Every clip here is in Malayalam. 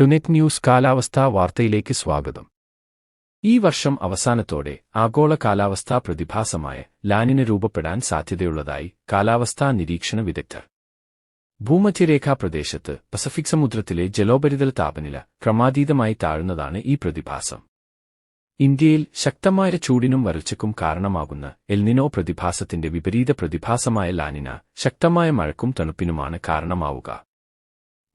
ടുനെറ്റ് ന്യൂസ് കാലാവസ്ഥാ വാർത്തയിലേക്ക് സ്വാഗതം. ഈ വർഷം അവസാനത്തോടെ ആഗോള കാലാവസ്ഥാ പ്രതിഭാസമായ ലാനിന് രൂപപ്പെടാൻ സാധ്യതയുള്ളതായി കാലാവസ്ഥാ നിരീക്ഷണ വിദഗ്ധർ ഭൂമധ്യരേഖാ പ്രദേശത്ത് പസഫിക് സമുദ്രത്തിലെ ജലോപരിതല താപനില ക്രമാതീതമായി താഴ്ന്നതാണ് ഈ പ്രതിഭാസം. ഇന്ത്യയിൽ ശക്തമായ ചൂടിനും വരൾച്ചയ്ക്കും കാരണമാകുന്ന എൽനിനോ പ്രതിഭാസത്തിന്റെ വിപരീത പ്രതിഭാസമായ ലാനിന ശക്തമായ മഴക്കും തണുപ്പിനുമാണ് കാരണമാവുക.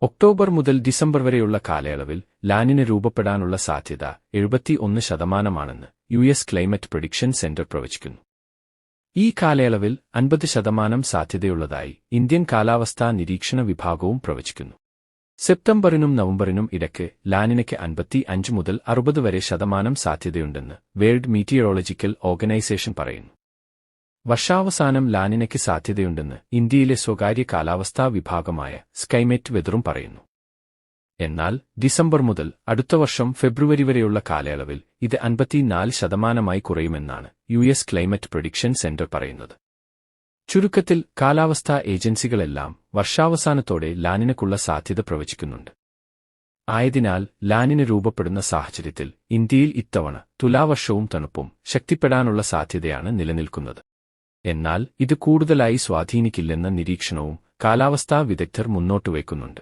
ഒക്ടോബർ മുതൽ ഡിസംബർ വരെയുള്ള കാലയളവിൽ ലാനിന് രൂപപ്പെടാനുള്ള സാധ്യത എഴുപത്തിയൊന്ന് ശതമാനമാണെന്ന് U S climate prediction centre പ്രവചിക്കുന്നു. ഈ കാലയളവിൽ അൻപത് ശതമാനം സാധ്യതയുള്ളതായി ഇന്ത്യൻ കാലാവസ്ഥാ നിരീക്ഷണ വിഭാഗവും പ്രവചിക്കുന്നു. സെപ്റ്റംബറിനും നവംബറിനും ഇടയ്ക്ക് ലാനിനയ്ക്ക് അൻപത്തി അഞ്ച് മുതൽ അറുപത് വരെ ശതമാനം സാധ്യതയുണ്ടെന്ന് വേൾഡ് മീറ്റിയോളജിക്കൽ ഓർഗനൈസേഷൻ പറയുന്നു. വർഷാവസാനം ലാനിനയ്ക്ക് സാധ്യതയുണ്ടെന്ന് ഇന്ത്യയിലെ സ്വകാര്യ കാലാവസ്ഥാ വിഭാഗമായ സ്കൈമെറ്റ് വെതറും പറയുന്നു. എന്നാൽ ഡിസംബർ മുതൽ അടുത്ത വർഷം ഫെബ്രുവരി വരെയുള്ള കാലയളവിൽ ഇത് അൻപത്തിനാല് ശതമാനമായി കുറയുമെന്നാണ് U S climate prediction centre പറയുന്നത്. ചുരുക്കത്തിൽ കാലാവസ്ഥാ ഏജൻസികളെല്ലാം വർഷാവസാനത്തോടെ ലാനിനക്കുള്ള സാധ്യത പ്രവചിക്കുന്നുണ്ട്. ആയതിനാൽ ലാനിന് രൂപപ്പെടുന്ന സാഹചര്യത്തിൽ ഇന്ത്യയിൽ ഇത്തവണ തുലാവർഷവും തണുപ്പും ശക്തിപ്പെടാനുള്ള സാധ്യതയാണ് നിലനിൽക്കുന്നത്. എന്നാൽ ഇത് കൂടുതലായി സ്വാധീനിക്കില്ലെന്ന നിരീക്ഷണവും കാലാവസ്ഥാ വിദഗ്ധർ മുന്നോട്ടുവയ്ക്കുന്നുണ്ട്